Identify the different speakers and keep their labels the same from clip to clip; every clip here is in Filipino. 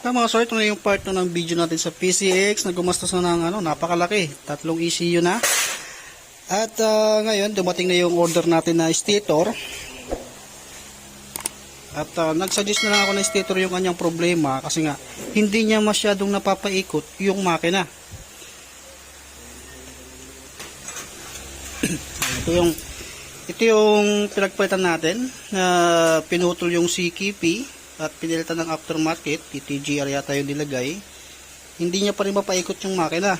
Speaker 1: Na mga sir, ito na yung part 2 ng video natin sa PCX na gumastos na ng ano, napakalaki. Tatlong ECU na. At ah, ngayon, dumating na yung order natin na stator. At ah, nagsuggest na lang ako ng stator yung kanyang problema kasi nga hindi niya masyadong napapaikot yung makina. ito yung ito yung pinagpalitan natin na pinutol yung CKP at pinilitan ng aftermarket, TTGR yata yung nilagay. Hindi niya pa rin mapaikot yung makina.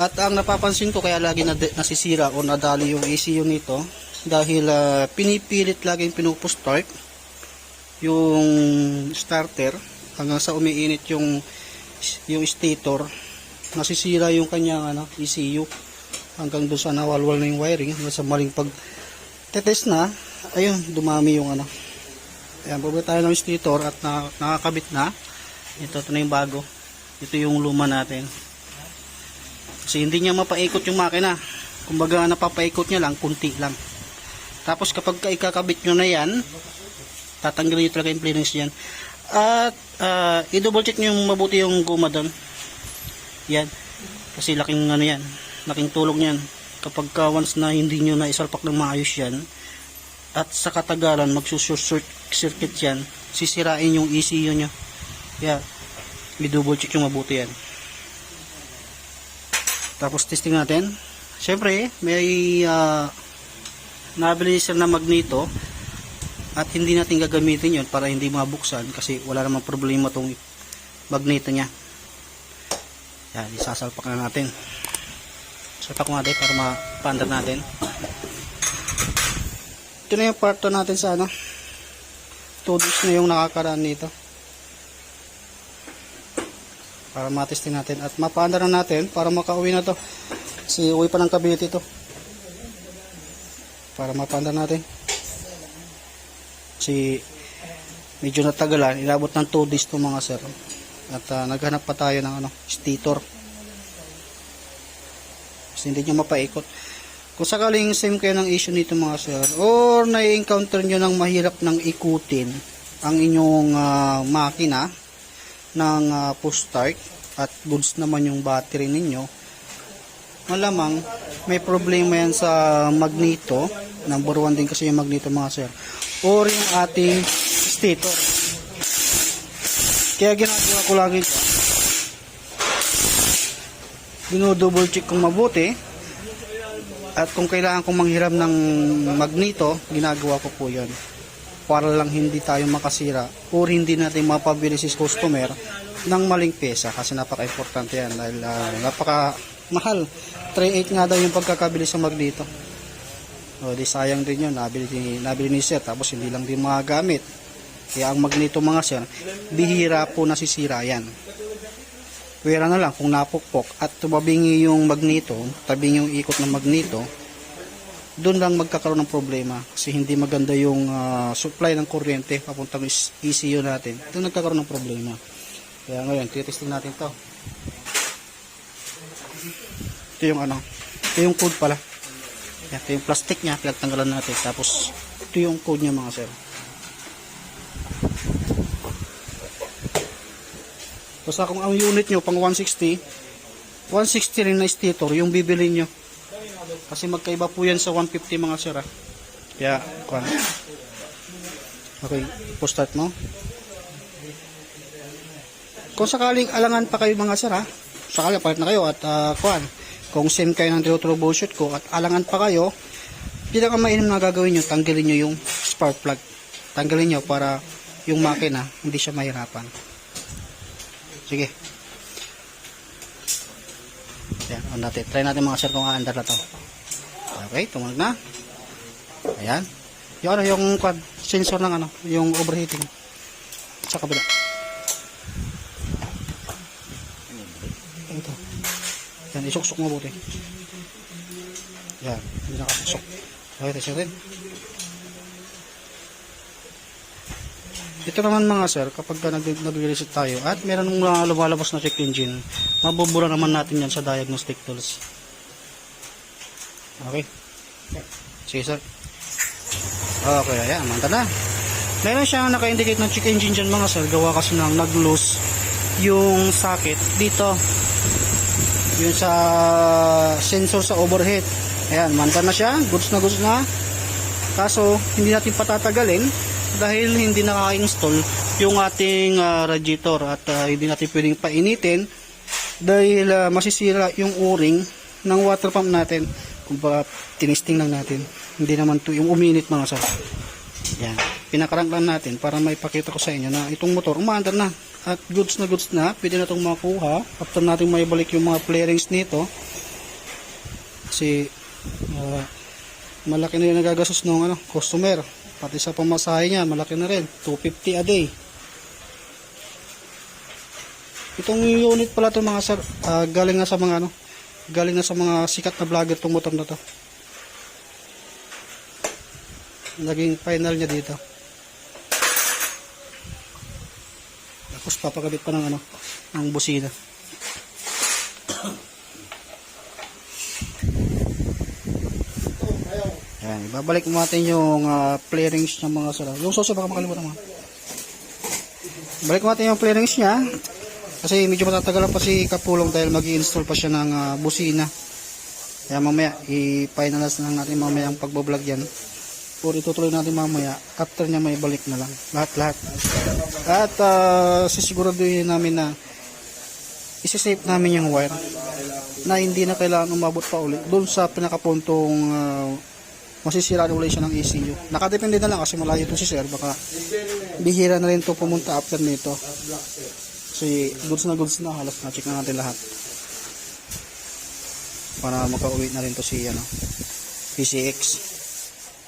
Speaker 1: At ang napapansin ko kaya lagi na nasisira o nadali yung ECU nito dahil ah, pinipilit laging pinupustart yung starter hanggang sa umiinit yung yung stator nasisira yung kanyang ano, ECU hanggang doon sa nawalwal na yung wiring hanggang sa maling pag tetest na ayun dumami yung ano ayan bubili tayo ng stator at na, nakakabit na. Ito, ito na yung bago. Ito yung luma natin. Kasi hindi niya mapaikot yung makina. Kumbaga napapaikot niya lang kunti lang. Tapos kapag ka ikakabit nyo na yan tatanggalin nyo talaga yung clearance yan at ah, i-double check nyo yung mabuti yung guma doon. Yan. Kasi laking ano yan laking tulong yan. Kapag ka once na hindi nyo na isalpak ng maayos yan at sa katagalan magsushort circuit yan. Sisirain yung ECU nyo. Kaya i-double check yung mabuti yan. Tapos testing natin. Syempre may uh, nabili sila na magneto at hindi natin gagamitin yon para hindi mabuksan kasi wala namang problema tong magneto niya. Yan isasalpak na natin. Salpak nga din para mapandar natin ito na yung part 2 natin sa ano. 2 days na yung nakakaraan nito. Para matesting natin at mapandar na natin para makauwi na to. Kasi uwi pa ng Cavite ito para mapandar natin. Kasi medyo natagalan. Inabot ng 2 days to mga sir. At ah, naghanap pa tayo ng ano stator kasi hindi nyo mapaikot kung sakaling same kayo ng issue nito mga sir or na-encounter nyo ng mahirap ng ikutin ang inyong ah, makina ng uh, push start at goods naman yung battery ninyo malamang may problema yan sa magneto. Number one din kasi yung magneto mga sir. Or yung ating stator. Kaya ginagawa ko lagi ito. Dinodouble check kong mabuti at kung kailangan kong manghiram ng magneto ginagawa ko po yan para lang hindi tayo makasira or hindi natin mapabili si customer ng maling pesa kasi napaka-importante yan dahil ah, napaka mahal 3.8 nga daw yung pagkakabili sa magneto o di sayang din yun. Nabili, ni- nabili ni sir tapos hindi lang din magagamit kaya ang magneto mga sir bihira po nasisira yan pwera na lang kung napukpok at tumabingi yung magneto tabingi yung ikot ng magneto doon lang magkakaroon ng problema kasi hindi maganda yung ah, supply ng kuryente papuntang ECU natin. Doon nagkakaroon ng problema. Kaya ngayon titesting natin to. Ito yung ano ito yung code pala. Ito yung plastic niya pinagtanggalan natin. Tapos ito yung code niya mga sir basta kung ang unit nyo pang 160 160 rin na stator yung bibili nyo kasi magkaiba po yan sa 150 mga sir ah. Kaya, kuhan. Okay, post start mo. Kung sakaling alangan pa kayo mga sir ha, sakali palit na kayo at uh, kuhan. Kung same kayo ng troubleshoot ko at alangan pa kayo, pinakamainam na gagawin nyo, tanggalin nyo yung spark plug. Tanggalin nyo para yung makina hindi siya mahirapan. Sige. Yan, on natin. Try natin mga sir kung aandar na to. Okay, tumunog na. Ayan. Yung ano, yung kwan, sensor ng ano, yung overheating. Sa kabila. Ito. Yan, isuksok mo buti. Yan, hindi nakasok. Okay, test natin. Ito naman mga sir, kapag ka nag- nag-reset tayo at meron mga lumalabas na check engine, mabubura naman natin yan sa diagnostic tools. Okay. Sige sir. Okay, ayan, manta na. Meron siyang naka-indicate ng check engine dyan mga sir. Gawa kasi ng nag-loose yung socket dito. Yun sa sensor sa overhead. Ayan, manta na siya. Goods na goods na. Kaso, hindi natin patatagalin dahil hindi nakaka-install yung ating ah, radiator at ah, hindi natin pwedeng painitin dahil ah, masisira yung o-ring ng water pump natin. Kung ba tinisting lang natin. Hindi naman to yung uminit mga sir. Yan. Pinakarang lang natin para maipakita ko sa inyo na itong motor umaandar na. At goods na goods na. Pwede na itong makuha. After natin maibalik yung mga flarings nito. Kasi ah, malaki na yung nagagastos ng ano, customer. Pati sa pamasahe niya, malaki na rin. 250 a day. Itong unit pala to mga sir, ah, galing na sa mga ano, galing na sa mga sikat na vlogger tong motor na to. Naging final niya dito. Tapos papakabit pa ng ano, ng busina. Ayan, ibabalik mo natin yung uh, flarings ng mga sala. Yung sauce baka makalimutan mo. Balik mo natin yung flarings niya. Kasi medyo matatagalan pa si Kapulong dahil mag install pa siya ng ah, busina. Kaya mamaya, i-finalize na natin mamaya ang pagbablog yan. Or itutuloy natin mamaya after niya may balik na lang. Lahat-lahat. At uh, sisiguraduhin namin na isi-save namin yung wire na hindi na kailangan umabot pa ulit doon sa pinakapuntong uh, masisira na ulit siya ng ECU. Nakadepende na lang kasi malayo to si sir. Baka bihira na rin to pumunta after nito. Kasi goods na goods na halos na check na natin lahat. Para makauwi na rin to si ano, PCX.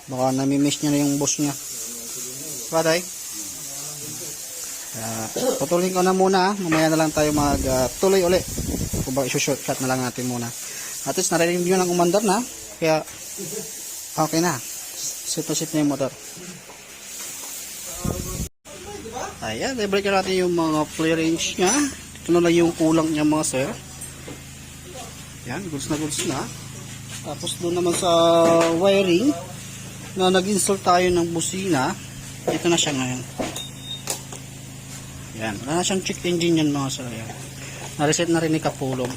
Speaker 1: Baka nami-miss niya na yung boss niya. Baday. Uh, patuloy ko na muna. Mamaya na lang tayo mag-tuloy uli. Kung ba shortcut na lang natin muna. At least narinig nyo ng umandar na. Kaya okay na. Sit na sit na yung motor. Ayan, i-break na natin yung mga flare range niya. Ito na lang yung kulang niya mga sir. Yan, goods na goods na. Tapos doon naman sa wiring na nag-install tayo ng busina. Ito na siya ngayon. Yan, wala na siyang check engine yan mga sir. Na-reset na rin ni Kapulong.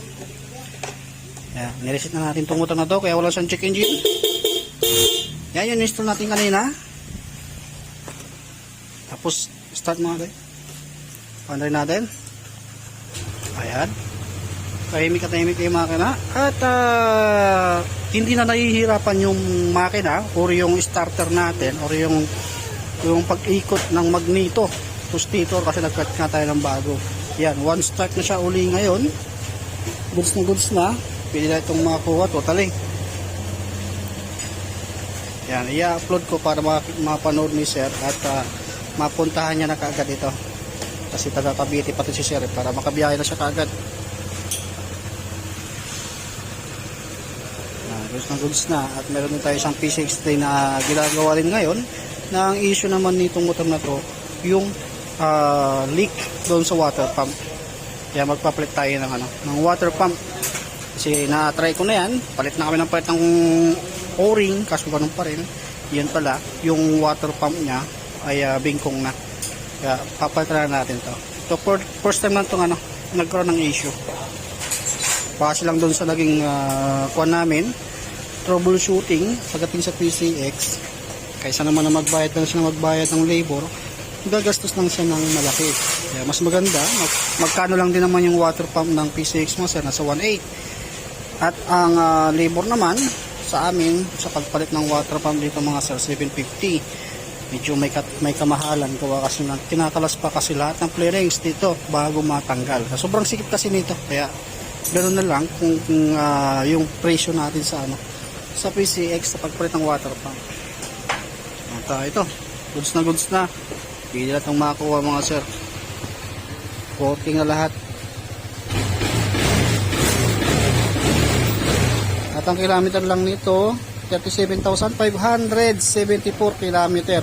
Speaker 1: Yan, nireset na natin itong na to kaya wala siyang check engine. Yan yung install natin kanina. Tapos, start mo natin. Panday natin. Ayan. Tahimik at tahimik yung makina. At ah, hindi na nahihirapan yung makina or yung starter natin or yung yung pag-ikot ng magneto tustito kasi nag-cut nga tayo ng bago. Yan, one start na siya uli ngayon. Goods na goods na. Pwede na itong makuha totally. Yan, i-upload ko para mapanood ni sir at ah, mapuntahan niya na kaagad ito. Kasi taga Cavite pati si sir eh, para makabiyahe na siya kaagad. Ah, goods na goods na at meron din tayo isang P60 na ginagawa rin ngayon na ang issue naman nitong motor na to yung ah, leak doon sa water pump. Kaya magpapalit tayo ng ano, ng water pump. Kasi na-try ko na yan, palit na kami ng palit ng o-ring, kaso ganun pa rin. Yan pala, yung water pump niya ay ah, bingkong na. Kaya papalitan na natin to. So for, first time lang itong ano, nagkaroon ng issue. Base lang doon sa naging uh, kuha namin, troubleshooting pagdating sa PCX. Kaysa naman na magbayad lang siya magbayad ng labor, gagastos lang siya ng malaki. Kaya mas maganda, mag, magkano lang din naman yung water pump ng PCX mo sir, nasa 1.8. At ang ah, labor naman sa amin sa pagpalit ng water pump dito mga sir 750. Medyo may may kamahalan gawa kasi na tinatalas pa kasi lahat ng flarings dito bago matanggal. So, sobrang sikip kasi nito kaya ganoon na lang kung, kung ah, yung presyo natin sa ano sa PCX sa pagpalit ng water pump. At ah, ito, goods na goods na. Pwede na itong makakuha mga sir. Working na lahat. At ang kilometer lang nito, 37,574 kilometer.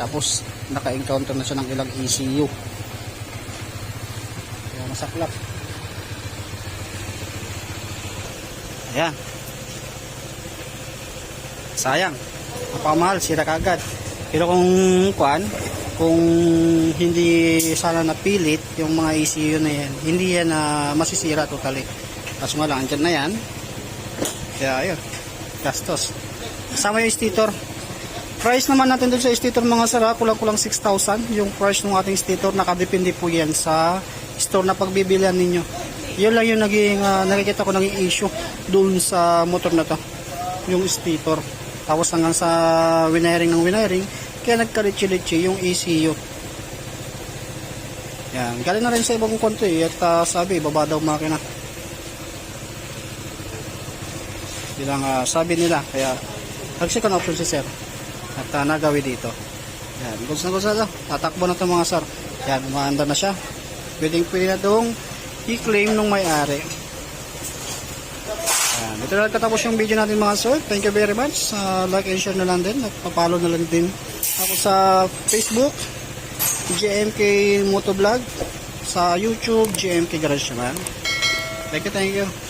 Speaker 1: Tapos, naka-encounter na siya ng ilang ECU. Kaya masaklap. Ayan. Sayang. Napamahal, sira kagad. Pero kung kuan, kung hindi sana napilit yung mga ECU na yan, hindi yan na masisira totally. Kaso nga lang, andyan na yan. Kaya ayun, gastos. Kasama yung stator. Price naman natin dun sa stator mga sara, kulang-kulang 6,000. Yung price ng ating stator, nakadepende po yan sa store na pagbibilihan ninyo. Yun lang yung naging, ah, nakikita ko naging issue dun sa motor na to. Yung stator. Tapos hanggang sa wiring ng wiring, kaya nagka-litchi-litchi yung ECU. Yan, galing na rin sa ibang konti at ah, sabi, baba daw makina. Bilang ah, sabi nila, kaya nag-second option si sir at uh, nagawi dito. Yan, gusto na gusto na, tatakbo na ito mga sir. Yan, umaanda na siya. Pwedeng pwede na itong i-claim ng may-ari. Yan, dito na katapos yung video natin mga sir. Thank you very much. Uh, like and share na lang din at papalo na lang din ako sa Facebook, GMK Motovlog, sa YouTube, GMK Garage naman. Thank you, thank you.